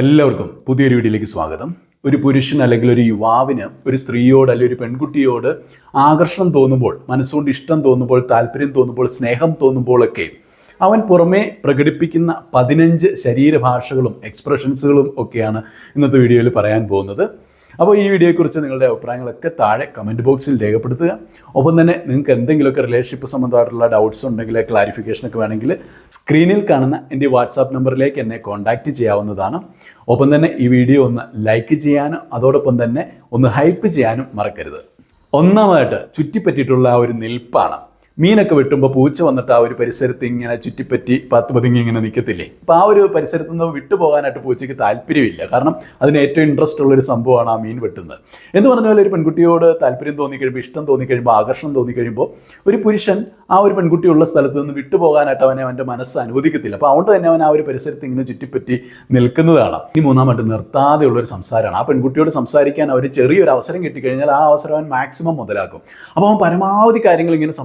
എല്ലാവർക്കും പുതിയൊരു വീഡിയോയിലേക്ക് സ്വാഗതം. ഒരു പുരുഷൻ അല്ലെങ്കിൽ ഒരു യുവാവിന് ഒരു സ്ത്രീയോട് അല്ലെങ്കിൽ ഒരു പെൺകുട്ടിയോട് ആകർഷണം തോന്നുമ്പോൾ മനസ്സുകൊണ്ട് ഇഷ്ടം തോന്നുമ്പോൾ താല്പര്യം തോന്നുമ്പോൾ സ്നേഹം തോന്നുമ്പോഴൊക്കെ അവൻ പുറമേ പ്രകടിപ്പിക്കുന്ന പതിനഞ്ച് ശരീരഭാഷകളും എക്സ്പ്രഷൻസുകളും ഒക്കെയാണ് ഇന്നത്തെ വീഡിയോയിൽ പറയാൻ പോകുന്നത്. അപ്പോൾ ഈ വീഡിയോയെക്കുറിച്ച് നിങ്ങളുടെ അഭിപ്രായങ്ങളൊക്കെ താഴെ കമന്റ് ബോക്സിൽ രേഖപ്പെടുത്തുക. ഒപ്പം തന്നെ നിങ്ങൾക്ക് എന്തെങ്കിലുമൊക്കെ റിലേഷൻഷിപ്പ് സംബന്ധമായിട്ടുള്ള ഡൗട്ട്സ് ഉണ്ടെങ്കിൽ ക്ലാരിഫിക്കേഷനൊക്കെ വേണമെങ്കിൽ സ്ക്രീനിൽ കാണുന്ന എന്റെ വാട്സാപ്പ് നമ്പറിലേക്ക് എന്നെ കോൺടാക്റ്റ് ചെയ്യാവുന്നതാണ്. ഒപ്പം തന്നെ ഈ വീഡിയോ ഒന്ന് ലൈക്ക് ചെയ്യാനും അതോടൊപ്പം തന്നെ ഒന്ന് ഹൈപ്പ് ചെയ്യാനും മറക്കരുത്. ഒന്നാമതായിട്ട് ചുറ്റിപ്പറ്റിയിട്ടുള്ള ഒരു നിൽപ്പാണ്. മീനൊക്കെ വെട്ടുമ്പോൾ പൂച്ച വന്നിട്ട് ആ ഒരു പരിസരത്ത് ഇങ്ങനെ ചുറ്റിപ്പറ്റി പത്ത് പതുങ്ങി ഇങ്ങനെ നിൽക്കത്തില്ലേ അപ്പോൾ ആ ഒരു പരിസരത്ത് നിന്ന് വിട്ടുപോകാനായിട്ട് പൂച്ചയ്ക്ക് താല്പര്യമില്ല. കാരണം അതിന് ഏറ്റവും ഇൻട്രസ്റ്റ് ഉള്ള ഒരു സംഭവമാണ് ആ മീൻ വെട്ടുന്നത്. എന്ന് പറഞ്ഞ പോലെ ഒരു പെൺകുട്ടിയോട് താല്പര്യം തോന്നിക്കഴിയുമ്പോൾ ഇഷ്ടം തോന്നിക്കഴിയുമ്പോൾ ആകർഷണം തോന്നിക്കഴിയുമ്പോൾ ഒരു പുരുഷൻ ആ ഒരു പെൺകുട്ടിയുള്ള സ്ഥലത്ത് നിന്ന് വിട്ടുപോകാനായിട്ട് അവനെ അവന്റെ മനസ്സ് അനുവദിക്കത്തില്ല. അപ്പോൾ അതുകൊണ്ട് തന്നെ അവൻ ആ ഒരു പരിസരത്ത് ഇങ്ങനെ ചുറ്റിപ്പറ്റി നിൽക്കുന്നതാണ്. ഇനി മൂന്നാമത്തെ നിർത്താതെയുള്ള ഒരു സംസാരമാണ്. ആ പെൺകുട്ടിയോട് സംസാരിക്കാൻ അവർ ചെറിയൊരു അവസരം കിട്ടിക്കഴിഞ്ഞാൽ ആ അവസരം അവൻ മാക്സിമം മുതലാക്കും. അപ്പോൾ അവൻ പരമാവധി കാര്യങ്ങൾ ഇങ്ങനെ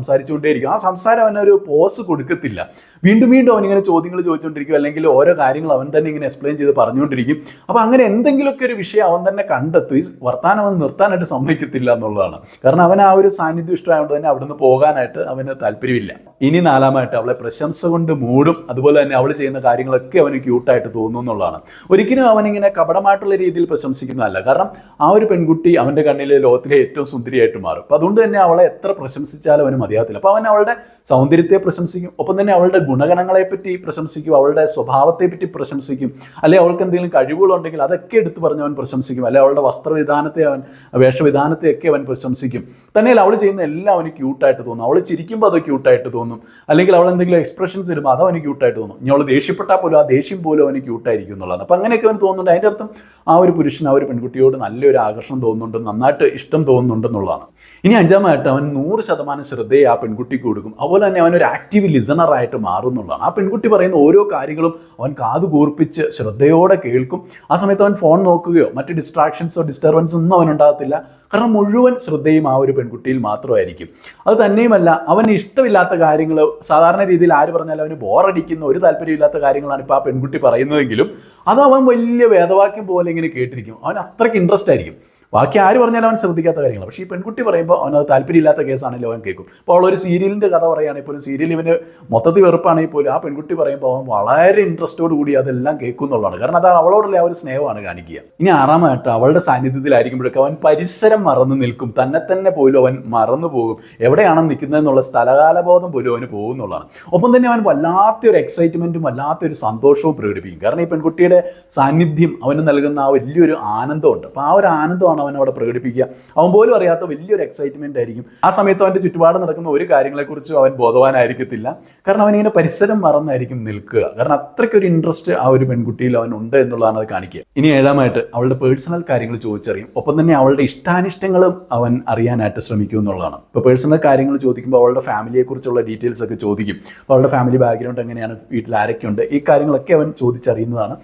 സംസാരിച്ചുകൊണ്ടേയിരിക്കും ആ സംസാരം അവനൊരു പോസ് കൊടുക്കത്തില്ല. വീണ്ടും വീണ്ടും അവൻ ഇങ്ങനെ ചോദ്യങ്ങൾ ചോദിച്ചുകൊണ്ടിരിക്കും അല്ലെങ്കിൽ ഓരോ കാര്യങ്ങൾ അവൻ തന്നെ ഇങ്ങനെ എക്സ്പ്ലെയിൻ ചെയ്ത് പറഞ്ഞുകൊണ്ടിരിക്കും അപ്പോൾ അങ്ങനെ എന്തെങ്കിലുമൊക്കെ ഒരു വിഷയം അവൻ തന്നെ കണ്ടെത്തും. ഈ വർത്താനം അവൻ നിർത്താനായിട്ട് സമ്മതിക്കത്തില്ല എന്നുള്ളതാണ്. കാരണം അവൻ ആ ഒരു സാന്നിധ്യം ഇഷ്ടമായതുകൊണ്ട് തന്നെ അവിടുന്ന് പോകാനായിട്ട് അവന് താല്പര്യമില്ല. ഇനി നാലാമായിട്ട് അവളെ പ്രശംസ കൊണ്ട് മൂടും. അതുപോലെ തന്നെ അവൾ ചെയ്യുന്ന കാര്യങ്ങളൊക്കെ അവന് ക്യൂട്ടായിട്ട് തോന്നും എന്നുള്ളതാണ്. ഒരിക്കലും അവനിങ്ങനെ കപടമായിട്ടുള്ള രീതിയിൽ പ്രശംസിക്കുന്നതല്ല. കാരണം ആ ഒരു പെൺകുട്ടി അവന്റെ കണ്ണിലെ ലോകത്തിലെ ഏറ്റവും സുന്ദരിയായിട്ട് മാറും. അപ്പോൾ അതുകൊണ്ട് തന്നെ അവളെ എത്ര പ്രശംസിച്ചാലും അവന് മതിയാകത്തില്ല. അപ്പോൾ അവൻ അവളുടെ സൗന്ദര്യത്തെ പ്രശംസിക്കും. ഒപ്പം തന്നെ അവളുടെ ഗുണഗണങ്ങളെ പറ്റി പ്രശംസിക്കും. അവളുടെ സ്വഭാവത്തെ പറ്റി പ്രശംസിക്കും. അല്ലെ അവൾക്ക് എന്തെങ്കിലും കഴിവുകളുണ്ടെങ്കിൽ അതൊക്കെ എടുത്തു പറഞ്ഞ് അവൻ പ്രശംസിക്കും. അല്ലെ അവളുടെ വസ്ത്രവിധാനത്തെ അവൻ വേഷവിധാനത്തെ ഒക്കെ അവൻ പ്രശംസിക്കും. തന്നെയല്ല അവൾ ചെയ്യുന്ന എല്ലാം അവന് ക്യൂട്ടായിട്ട് തോന്നും. അവൾ ചിരിക്കുമ്പോൾ അത് ക്യൂട്ടായിട്ട് തോന്നും. അല്ലെങ്കിൽ അവൾ എന്തെങ്കിലും എക്സ്പ്രഷൻസ് വരുമ്പോൾ അത് അവന് ക്യൂട്ടായിട്ട് തോന്നും. ഇനി അവൾ ദേഷ്യപ്പെട്ടാൽ പോലും ആ ദേഷ്യം പോലും അവന് ക്യൂട്ടായിരിക്കും എന്നുള്ളതാണ്. അപ്പം അങ്ങനെയൊക്കെ അവൻ തോന്നുന്നുണ്ട്. അതിന്റെ അർത്ഥം ആ ഒരു പുരുഷൻ ആ ഒരു പെൺകുട്ടിയോട് നല്ലൊരു ആകർഷണം തോന്നുന്നുണ്ട് നന്നായിട്ട് ഇഷ്ടം തോന്നുന്നുണ്ടെന്നുള്ളതാണ് ഇനി അഞ്ചാമായിട്ട് അവൻ നൂറ് ശതമാനം ശ്രദ്ധയെ ആ പെൺകുട്ടിക്ക് കൊടുക്കും. അതുപോലെ തന്നെ അവൻ ഒരു ആക്റ്റീവ് ലിസണറായിട്ട് മാറും എന്നുള്ളതാണ് ആ പെൺകുട്ടി പറയുന്ന ഓരോ കാര്യങ്ങളും അവൻ കാത് കൂർപ്പിച്ച് ശ്രദ്ധയോടെ കേൾക്കും. ആ സമയത്ത് അവൻ ഫോൺ നോക്കുകയോ മറ്റ് ഡിസ്ട്രാക്ഷൻസോ ഡിസ്റ്റർബൻസോ ഒന്നും അവനുണ്ടാകത്തില്ല കാരണം മുഴുവൻ ശ്രദ്ധയും ആ ഒരു പെൺകുട്ടിയിൽ മാത്രമായിരിക്കും. അത് തന്നെയുമല്ല അവന് ഇഷ്ടമില്ലാത്ത കാര്യങ്ങൾ സാധാരണ രീതിയിൽ ആര് പറഞ്ഞാലും അവന് ബോറടിക്കുന്ന ഒരു താല്പര്യമില്ലാത്ത കാര്യങ്ങളാണ് ഇപ്പോൾ ആ പെൺകുട്ടി പറയുന്നതെങ്കിലും അത് അവൻ വലിയ വേദവാക്യം പോലെ ഇങ്ങനെ കേട്ടിരിക്കും. അവൻ അത്രയ്ക്ക് ഇൻട്രസ്റ്റ് ആയിരിക്കും. ബാക്കി ആര് പറഞ്ഞാലും അവൻ ശ്രദ്ധിക്കാത്ത കാര്യങ്ങൾ പക്ഷേ ഈ പെൺകുട്ടി പറയുമ്പോൾ അവനത് താല്പര്യമില്ലാത്ത കേസാണെങ്കിലും അവൻ കേൾക്കും. അപ്പോൾ അവളൊരു സീരിയലിന്റെ കഥ പറയുകയാണെങ്കിൽ പോലും സീരിയൽ ഇവന് മൊത്തത്തിൽ വെറുപ്പാണെങ്കിൽ പോലും ആ പെൺകുട്ടി പറയുമ്പോൾ അവൻ വളരെ ഇൻട്രസ്റ്റോട് കൂടി അതെല്ലാം കേൾക്കും എന്നുള്ളതാണ്. കാരണം അത് അവളോടുള്ള ആ ഒരു സ്നേഹമാണ് കാണിക്കുക. ഇനി ആറാമായിട്ട് അവളുടെ സാന്നിധ്യത്തിലായിരിക്കുമ്പോഴൊക്കെ അവൻ പരിസരം മറന്നു നിൽക്കും. തന്നെ തന്നെ പോലും അവൻ മറന്നു പോകും. എവിടെയാണ് നിൽക്കുന്നതെന്നുള്ള സ്ഥലകാലബോധം പോലും അവന് പോകുന്നുള്ളതാണ് ഒപ്പം തന്നെ അവൻ വല്ലാത്തൊരു എക്സൈറ്റ്മെന്റും വല്ലാത്തൊരു സന്തോഷവും പ്രകടിപ്പിക്കും. കാരണം ഈ പെൺകുട്ടിയുടെ സാന്നിധ്യം അവന് നൽകുന്ന ആ വലിയൊരു ആനന്ദമുണ്ട്. അപ്പോൾ ആ ഒരു ആനന്ദമാണ് അവൻ അവിടെ പ്രകടിപ്പിക്കുക. അവൻ പോലും അറിയാത്ത വലിയൊരു എക്സൈറ്റ്മെന്റ് ആയിരിക്കും. ആ സമയത്ത് അവന്റെ ചുറ്റുപാട് നടക്കുന്ന ഒരു കാര്യങ്ങളെക്കുറിച്ചും അവൻ ബോധവാനായിരിക്കത്തില്ല. കാരണം അവനിങ്ങനെ പരിസരം മറന്നായിരിക്കും നിൽക്കുക. കാരണം അത്രയ്ക്കൊരു ഇൻട്രസ്റ്റ് ആ ഒരു പെൺകുട്ടിയിൽ അവൻ ഉണ്ട് എന്നുള്ളതാണ് അത് കാണിക്കുക. ഇനി ഏഴാമായിട്ട് അവളുടെ പേഴ്സണൽ കാര്യങ്ങൾ ചോദിച്ചറിയും. ഒപ്പം തന്നെ അവളുടെ ഇഷ്ടാനിഷ്ടങ്ങളും അവൻ അറിയാനായിട്ട് ശ്രമിക്കും എന്നുള്ളതാണ്. ഇപ്പോൾ പേഴ്സണൽ കാര്യങ്ങൾ ചോദിക്കുമ്പോൾ അവളുടെ ഫാമിലിയെക്കുറിച്ചുള്ള ഡീറ്റെയിൽസ് ഒക്കെ ചോദിക്കും. അവളുടെ ഫാമിലി ബാക്ക്ഗ്രൗണ്ട് എങ്ങനെയാണ്? വീട്ടിൽ ആരൊക്കെ ഉണ്ട് ഈ കാര്യങ്ങളൊക്കെ അവൻ ചോദിച്ചറിയുന്നതാണ്.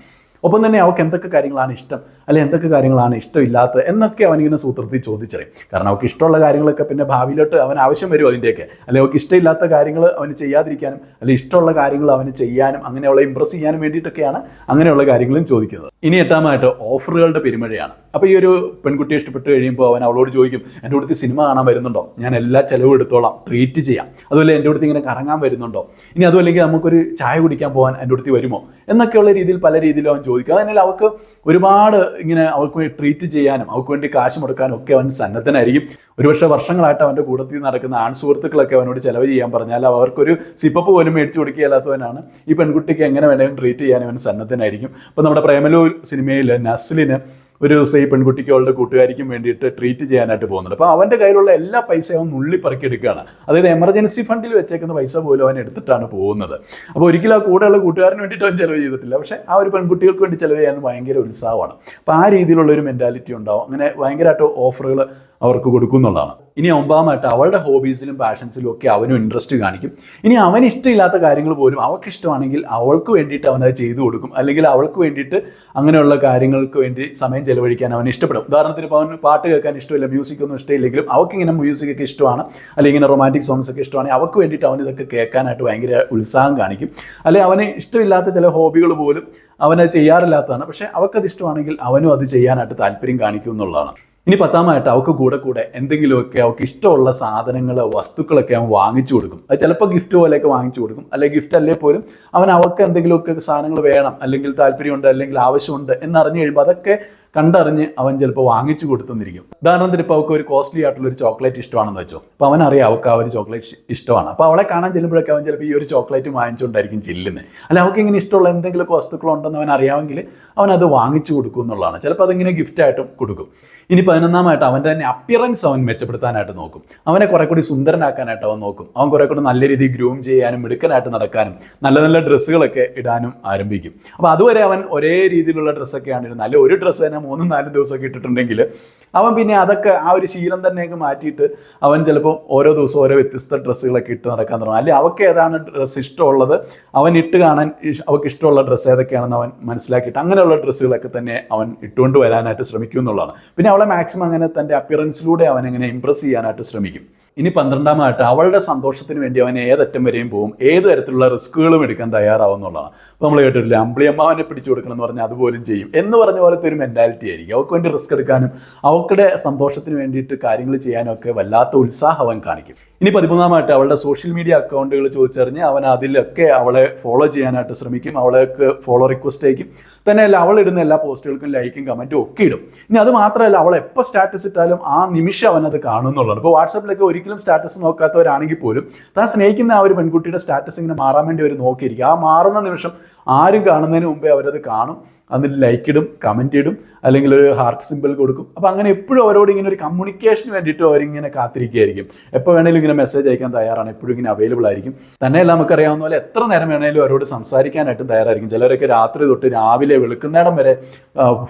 ഒപ്പം തന്നെ അവൾക്ക് എന്തൊക്കെ കാര്യങ്ങളാണ് ഇഷ്ടം? അല്ലെങ്കിൽ എന്തൊക്കെ കാര്യങ്ങളാണ് ഇഷ്ടമില്ലാത്തത്? എന്നൊക്കെ അവനിങ്ങനെ സൂത്രത്തിൽ ചോദിച്ചറിയും. കാരണം അവൾക്ക് ഇഷ്ടമുള്ള കാര്യങ്ങളൊക്കെ പിന്നെ ഭാവിയിലോട്ട് അവൻ ആവശ്യം വരും അതിന്റെയൊക്കെ അല്ലെങ്കിൽ അവൾക്ക് ഇഷ്ടമില്ലാത്ത കാര്യങ്ങൾ അവന് ചെയ്യാതിരിക്കാനും അല്ലെങ്കിൽ ഇഷ്ടമുള്ള കാര്യങ്ങൾ അവന് ചെയ്യാനും അങ്ങനെയുള്ള ഇമ്പ്രസ് ചെയ്യാനും വേണ്ടിയിട്ടൊക്കെയാണ് അങ്ങനെയുള്ള കാര്യങ്ങളും ചോദിക്കുന്നത്. ഇനി എട്ടാമായിട്ട് ഓഫറുകളുടെ പെരുമഴയാണ്. അപ്പോൾ ഈ ഒരു പെൺകുട്ടിയെ ഇഷ്ടപ്പെട്ട് കഴിയുമ്പോൾ അവൻ അവളോട് ചോദിക്കും എന്റെ അടുത്ത് സിനിമ കാണാൻ വരുന്നുണ്ടോ? ഞാൻ എല്ലാ ചിലവും എടുത്തോളാം ട്രീറ്റ് ചെയ്യാം. അതുപോലെ എന്റെ അടുത്ത് ഇങ്ങനെ കറങ്ങാൻ വരുന്നുണ്ടോ? ഇനി അതുമല്ലെങ്കിൽ നമുക്കൊരു ചായ കുടിക്കാൻ പോകാൻ എന്റെ അടുത്ത് വരുമോ? എന്നൊക്കെയുള്ള രീതിയിൽ പല രീതിയിലും അവൻ ചോദിക്കും. അതിനാൽ അവൾക്ക് ഒരുപാട് ഇങ്ങനെ അവൾക്ക് ട്രീറ്റ് ചെയ്യാനും അവൾക്ക് വേണ്ടി കാശ് മുടക്കാനും ഒക്കെ അവൻ സന്നദ്ധനായിരിക്കും. ഒരുപക്ഷെ വർഷങ്ങളായിട്ട് അവന്റെ നിന്ന് നടക്കുന്ന ആൺ സുഹൃത്തുക്കളൊക്കെ അവനോട് ചിലവ് ചെയ്യാൻ പറഞ്ഞാൽ അവർക്കൊരു സിപ്പപ്പ് പോലും മേടിച്ചു കൊടുക്കുകയല്ലാത്തവനാണ്. ഈ പെൺകുട്ടിക്ക് എങ്ങനെ വേണമെങ്കിലും ട്രീറ്റ് ചെയ്യാൻ അവൻ സന്നദ്ധനായിരിക്കും. അപ്പോൾ നമ്മുടെ പ്രേമലു സിനിമയിൽ നസ്ലിന് ഒരു ദിവസം ഈ പെൺകുട്ടിക്ക് അവളുടെ കൂട്ടുകാരിക്കും വേണ്ടിയിട്ട് ട്രീറ്റ് ചെയ്യാനായിട്ട് പോകുന്നുണ്ട്. അപ്പോൾ അവന്റെ കയ്യിലുള്ള എല്ലാ പൈസയും അവൻ നുള്ളി പറക്കിയെടുക്കുകയാണ് അതായത് എമർജൻസി ഫണ്ടിൽ വെച്ചേക്കുന്ന പൈസ പോലും അവൻ എടുത്തിട്ടാണ് പോകുന്നത്. അപ്പോൾ ഒരിക്കലും ആ കൂടെയുള്ള കൂട്ടുകാരന് വേണ്ടിയിട്ട് അവൻ ചിലവ് ചെയ്തിട്ടില്ല. പക്ഷേ ആ ഒരു പെൺകുട്ടികൾക്ക് വേണ്ടി ചിലവ് ചെയ്യാൻ ഭയങ്കര ഉത്സാഹമാണ്. അപ്പോൾ ആ രീതിയിലുള്ള ഒരു മെന്റാലിറ്റി ഉണ്ടാവും. അങ്ങനെ ഭയങ്കരമായിട്ട് ഓഫറുകൾ അവർക്ക് കൊടുക്കുന്നുള്ളതാണ്. ഇനി ഒമ്പാമായിട്ട് അവളുടെ ഹോബീസിലും പാഷൻസിലും ഒക്കെ അവനും ഇൻട്രസ്റ്റ് കാണിക്കും. ഇനി അവന് ഇഷ്ടമില്ലാത്ത കാര്യങ്ങൾ പോലും അവൾക്ക് ഇഷ്ടമാണെങ്കിൽ അവൾക്ക് വേണ്ടിയിട്ട് അവനത് ചെയ്തു കൊടുക്കും. അല്ലെങ്കിൽ അവൾക്ക് വേണ്ടിയിട്ട് അങ്ങനെയുള്ള കാര്യങ്ങൾക്ക് വേണ്ടി സമയം ചെലവഴിക്കാൻ അവൻ ഇഷ്ടപ്പെടും. ഉദാഹരണത്തിന് ഇപ്പോൾ അവന് പാട്ട് കേൾക്കാൻ ഇഷ്ടമില്ല മ്യൂസിക് ഒന്നും ഇഷ്ടമില്ലെങ്കിലും അവൾക്ക് ഇങ്ങനെ മ്യൂസിക് ഒക്കെ ഇഷ്ടമാണ്. അല്ലെങ്കിൽ ഇങ്ങനെ റൊമാന്റിക് സോങ്സ് ഒക്കെ ഇഷ്ടമാണ് അവൾക്ക് വേണ്ടിയിട്ട് അവൻ ഇതൊക്കെ കേൾക്കാനായിട്ട് ഭയങ്കര ഉത്സാഹം കാണിക്കും. അല്ലെങ്കിൽ അവന് ഇഷ്ടമില്ലാത്ത ചില ഹോബികൾ പോലും അവനത് ചെയ്യാറില്ലാത്തതാണ്. പക്ഷേ അവൾക്കത് ഇഷ്ടമാണെങ്കിൽ അവനും അത് ചെയ്യാനായിട്ട് താല്പര്യം കാണിക്കും എന്നുള്ളതാണ്. ഇനി പത്താമായിട്ട് അവൾക്ക് കൂടെ കൂടെ എന്തെങ്കിലുമൊക്കെ അവൾക്ക് ഇഷ്ടമുള്ള സാധനങ്ങൾ വസ്തുക്കളൊക്കെ അവൻ വാങ്ങിച്ചു കൊടുക്കും. അത് ചിലപ്പോൾ ഗിഫ്റ്റ് പോലെയൊക്കെ വാങ്ങിച്ചു കൊടുക്കും. അല്ലെങ്കിൽ ഗിഫ്റ്റ് അല്ലേ പോലും അവൻ അവൾക്ക് എന്തെങ്കിലുമൊക്കെ സാധനങ്ങൾ വേണം അല്ലെങ്കിൽ താല്പര്യമുണ്ട് അല്ലെങ്കിൽ ആവശ്യമുണ്ട് എന്നറിഞ്ഞു കഴിയുമ്പോൾ അതൊക്കെ കണ്ടറിഞ്ഞ് അവൻ ചിലപ്പോൾ വാങ്ങിച്ചു കൊടുത്തെന്നിരിക്കും. ഉദാഹരണത്തിന് ഇപ്പോൾ അവൾക്ക് ഒരു കോസ്റ്റ്ലി ആയിട്ടുള്ള ഒരു ചോക്ലേറ്റ് ഇഷ്ടമാണെന്ന് വെച്ചോ. അപ്പോൾ അവൻ അറിയാം അവൾക്ക് ആ ഒരു ചോക്ലേറ്റ് ഇഷ്ടമാണ്. അപ്പോൾ അവളെ കാണാൻ ചെല്ലുമ്പോഴൊക്കെ അവൻ ചിലപ്പോൾ ഈ ഒരു ചോക്ലേറ്റ് വാങ്ങിച്ചുകൊണ്ടായിരിക്കും ചെല്ലുന്നത് അല്ല അവൾക്ക് ഇങ്ങനെ ഇഷ്ടമുള്ള എന്തെങ്കിലുമൊക്കെ വസ്തുക്കളുണ്ടെന്ന് അവൻ അറിയാമെങ്കിൽ അവൻ അത് വാങ്ങിച്ചു കൊടുക്കും എന്നുള്ളതാണ്. ചിലപ്പോൾ അതിങ്ങനെ ഗിഫ്റ്റായിട്ടും കൊടുക്കും. ഇനി പതിനൊന്നാമായിട്ട് അവന്റെ തന്നെ അപ്പിയറൻസ് അവൻ മെച്ചപ്പെടുത്താനായിട്ട് നോക്കും. അവനെ കുറെ കൂടി സുന്ദരനാക്കാനായിട്ട് അവൻ നോക്കും. അവൻ കുറെ കൂടി നല്ല രീതിയിൽ ഗ്രൂം ചെയ്യാനും മിടുക്കനായിട്ട് നടക്കാനും നല്ല നല്ല ഡ്രസ്സുകളൊക്കെ ഇടാനും ആരംഭിക്കും. അപ്പോൾ അതുവരെ അവൻ ഒരേ രീതിയിലുള്ള ഡ്രസ്സൊക്കെയാണ് ഇരുന്നത് അല്ലെങ്കിൽ ഒരു ഡ്രസ്സ് തന്നെ മൂന്നും നാലും ദിവസമൊക്കെ ഇട്ടിട്ടുണ്ടെങ്കിൽ അവൻ പിന്നെ അതൊക്കെ ആ ഒരു ശീലം തന്നെയൊക്കെ മാറ്റിയിട്ട് അവൻ ചിലപ്പോൾ ഓരോ ദിവസവും ഓരോ വ്യത്യസ്ത ഡ്രസ്സുകളൊക്കെ ഇട്ട് നടക്കാൻ തുടങ്ങും. അല്ലെങ്കിൽ അവൾക്ക് ഏതാണ് ഡ്രസ്സ് ഇഷ്ടമുള്ളത്? അവൻ ഇട്ട് കാണാൻ അവൾക്ക് ഇഷ്ടമുള്ള ഡ്രസ്സ് ഏതൊക്കെയാണെന്ന് അവൻ മനസ്സിലാക്കിയിട്ട് അങ്ങനെയുള്ള ഡ്രസ്സുകളൊക്കെ തന്നെ അവൻ ഇട്ടുകൊണ്ട് വരാനായിട്ട് ശ്രമിക്കും എന്നുള്ളതാണ്. പിന്നെ അവളെ മാക്സിമം അങ്ങനെ തന്റെ അപ്പിയറൻസിലൂടെ അവൻ എങ്ങനെ ഇമ്പ്രസ് ചെയ്യാനായിട്ട് ശ്രമിക്കും. ഇനി പന്ത്രണ്ടാമായിട്ട് അവളുടെ സന്തോഷത്തിന് വേണ്ടി അവൻ ഏതറ്റം വരെയും പോകും ഏത് തരത്തിലുള്ള റിസ്കുകളും എടുക്കാൻ തയ്യാറാവുന്നുള്ളതാണ് അപ്പോൾ നമ്മൾ കേട്ടിട്ടില്ല അമ്പിളിയമ്മാവനെ പിടിച്ചു കൊടുക്കണം എന്ന് പറഞ്ഞാൽ അതുപോലും ചെയ്യും എന്ന് പറഞ്ഞ പോലത്തെ ഒരു മെന്റാലിറ്റി ആയിരിക്കും. അവൾക്ക് വേണ്ടി റിസ്ക് എടുക്കാനും അവൾക്കുടെ സന്തോഷത്തിന് വേണ്ടിയിട്ട് കാര്യങ്ങൾ ചെയ്യാനും ഒക്കെ വല്ലാത്ത ഉത്സാഹം അവൻ കാണിക്കും. ഇനി പതിമൂന്നാമായിട്ട് അവളുടെ സോഷ്യൽ മീഡിയ അക്കൗണ്ടുകൾ ചോദിച്ചറിഞ്ഞ് അവൻ അതിലൊക്കെ അവളെ ഫോളോ ചെയ്യാനായിട്ട് ശ്രമിക്കും അവൾക്ക് ഫോളോ റിക്വസ്റ്റ് അയക്കും. തന്നെയല്ല അവൾ ഇടുന്ന എല്ലാ പോസ്റ്റുകൾക്കും ലൈക്കും കമന്റും ഒക്കെ ഇടും. ഇനി അത് മാത്രമല്ല അവൾ എപ്പോൾ സ്റ്റാറ്റസ് ഇട്ടാലും ആ നിമിഷം അവൻ അത് കാണുന്നുള്ളതാണ് ഇപ്പോൾ വാട്സാപ്പിലൊക്കെ ഒരിക്കലും സ്റ്റാറ്റസ് നോക്കാത്തവരാണെങ്കിൽ പോലും താൻ സ്നേഹിക്കുന്ന ആ ഒരു പെൺകുട്ടിയുടെ സ്റ്റാറ്റസ് ഇങ്ങനെ മാറാൻ വേണ്ടി അവർ നോക്കിയിരിക്കും. ആ മാറുന്ന നിമിഷം ആരും കാണുന്നതിന് മുമ്പേ അവരത് കാണും. അതിൽ ലൈക്ക് ഇടും കമന്റ് ഇടും അല്ലെങ്കിൽ ഒരു ഹാർട്ട് സിമ്പിൾ കൊടുക്കും. അപ്പോൾ അങ്ങനെ എപ്പോഴും അവരോട് ഇങ്ങനെ ഒരു കമ്മ്യൂണിക്കേഷന് വേണ്ടിയിട്ട് അവരിങ്ങനെ കാത്തിരിക്കുകയായിരിക്കും. എപ്പോൾ വേണമെങ്കിലും ഇങ്ങനെ മെസ്സേജ് അയക്കാൻ തയ്യാറാണ്. എപ്പോഴും ഇങ്ങനെ അവൈലബിൾ ആയിരിക്കും. തന്നെയല്ല നമുക്കറിയാവുന്ന പോലെ എത്ര നേരം വേണമെങ്കിലും അവരോട് സംസാരിക്കാനായിട്ടും തയ്യാറായിരിക്കും. ചിലരൊക്കെ രാത്രി തൊട്ട് രാവിലെ വെളുക്കുന്നിടം വരെ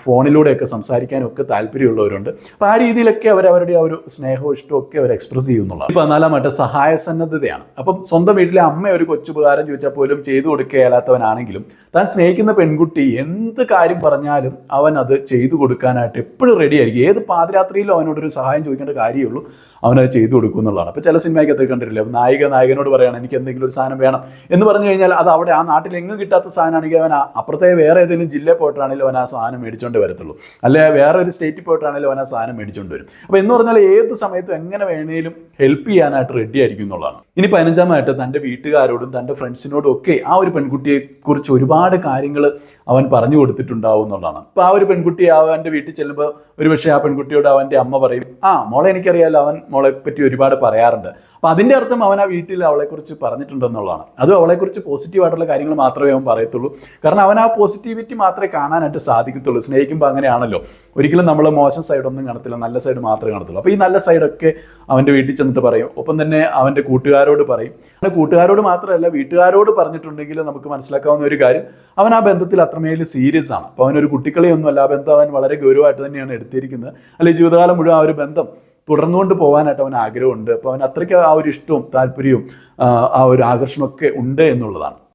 ഫോണിലൂടെയൊക്കെ സംസാരിക്കാനും ഒക്കെ താല്പര്യമുള്ളവരുണ്ട്. അപ്പോൾ ആ രീതിയിലൊക്കെ അവർ അവരുടെ ആ ഒരു സ്നേഹവും ഇഷ്ടവും ഒക്കെ അവർ എക്സ്പ്രസ് ചെയ്യുന്നുള്ളൂ. ഇപ്പോൾ പതിനാലാമായിട്ട് സഹായ സന്നദ്ധതയാണ്. അപ്പം സ്വന്തം വീട്ടിലെ അമ്മ ഒരു കൊച്ചുപകാരം ചോദിച്ചാൽ പോലും ചെയ്തു കൊടുക്കുകയല്ലാത്തവനാണെങ്കിലും താൻ സ്നേഹിക്കുന്ന പെൺകുട്ടി എന്ത് കാര്യം പറഞ്ഞാലും അവൻ അത് ചെയ്തു കൊടുക്കാനായിട്ട് എപ്പോഴും റെഡി ആയിരിക്കും. ഏത് പാതിരാത്രിയിലും അവനോടൊരു സഹായം ചോദിക്കേണ്ട കാര്യമുള്ളൂ അവനത് ചെയ്തു കൊടുക്കും എന്നുള്ളതാണ്. അപ്പോൾ ചില സിനിമയ്ക്കകത്ത് കണ്ടിട്ടില്ല? നായിക നായകനോട് പറയണം എനിക്ക് എന്തെങ്കിലും ഒരു സാധനം വേണം. എന്ന് പറഞ്ഞു കഴിഞ്ഞാൽ അത് അവിടെ ആ നാട്ടിൽ എങ്ങും കിട്ടാത്ത സാധനമാണെങ്കിൽ അവൻ അപ്പുറത്തെ വേറെ ഏതെങ്കിലും ജില്ലയിൽ പോയിട്ടാണെങ്കിലും അവൻ ആ സാധനം മേടിച്ചുകൊണ്ട് വരത്തുള്ളൂ. അല്ലെ വേറെ ഒരു സ്റ്റേറ്റിൽ പോയിട്ടാണെങ്കിലും അവൻ ആ സാധനം മേടിച്ചുകൊണ്ട് വരും. അപ്പോൾ എന്ന് പറഞ്ഞാൽ ഏത് സമയത്തും എങ്ങനെ വേണേലും ഹെൽപ്പ് ചെയ്യാനായിട്ട് റെഡി ആയിരിക്കും എന്നുള്ളതാണ്. ഇനി പതിനഞ്ചാമായിട്ട് തന്റെ വീട്ടുകാരോടും തന്റെ ഫ്രണ്ട്സിനോടും ഒക്കെ ആ ഒരു പെൺകുട്ടിയെ കുറിച്ച് ഒരുപാട് കാര്യങ്ങൾ അവൻ പറഞ്ഞു കൊടുത്തിട്ടുണ്ടാവും എന്നുള്ളതാണ്. അപ്പോൾ ആ ഒരു പെൺകുട്ടി അവന്റെ വീട്ടിൽ ചെല്ലുമ്പോൾ ഒരുപക്ഷെ ആ പെൺകുട്ടിയോട് അവന്റെ അമ്മ പറയും ആ മോളെ എനിക്കറിയാലോ അവൻ മോളെ പറ്റി ഒരുപാട് പറയാറുണ്ട്. അപ്പോൾ അതിന്റെ അർത്ഥം അവൻ ആ വീട്ടിൽ അവളെക്കുറിച്ച് പറഞ്ഞിട്ടുണ്ടെന്നുള്ളതാണ്. അതും അവളെക്കുറിച്ച് പോസിറ്റീവ് ആയിട്ടുള്ള കാര്യങ്ങൾ മാത്രമേ അവൻ പറയത്തുള്ളൂ. കാരണം അവൻ ആ പോസിറ്റിവിറ്റി മാത്രമേ കാണാനായിട്ട് സാധിക്കത്തുള്ളൂ. സ്നേഹിക്കുമ്പോൾ അങ്ങനെയാണല്ലോ. ഒരിക്കലും നമ്മൾ മോശം സൈഡൊന്നും കാണത്തില്ല. നല്ല സൈഡ് മാത്രമേ കാണത്തുള്ളൂ. അപ്പോൾ ഈ നല്ല സൈഡൊക്കെ അവന്റെ വീട്ടിൽ ചെന്നിട്ട് പറയും. ഒപ്പം തന്നെ അവന്റെ കൂട്ടുകാരോട് പറയും. അവന്റെ കൂട്ടുകാരോട് മാത്രമല്ല വീട്ടുകാരോട് പറഞ്ഞിട്ടുണ്ടെങ്കിൽ നമുക്ക് മനസ്സിലാക്കാവുന്ന ഒരു കാര്യം അവൻ ആ ബന്ധത്തിൽ അത്രമേൽ സീരിയസ് ആണ്. അപ്പോൾ അവനൊരു അല്ല ആ ബന്ധം അവൻ വളരെ ഗൗരവമായിട്ട് തന്നെയാണ് എടുത്തിരിക്കുന്നത്. അല്ലെങ്കിൽ ജീവിതകാലം മുഴുവൻ ആ ഒരു ബന്ധം തുടർന്നുകൊണ്ട് പോകാനായിട്ട് അവൻ ആഗ്രഹമുണ്ട്. അപ്പോൾ അവൻ അത്രയ്ക്ക് ആ ഒരു ഇഷ്ടവും താല്പര്യവും ആ, ഒരു ആകർഷണമൊക്കെ ഉണ്ട് എന്നുള്ളതാണ്.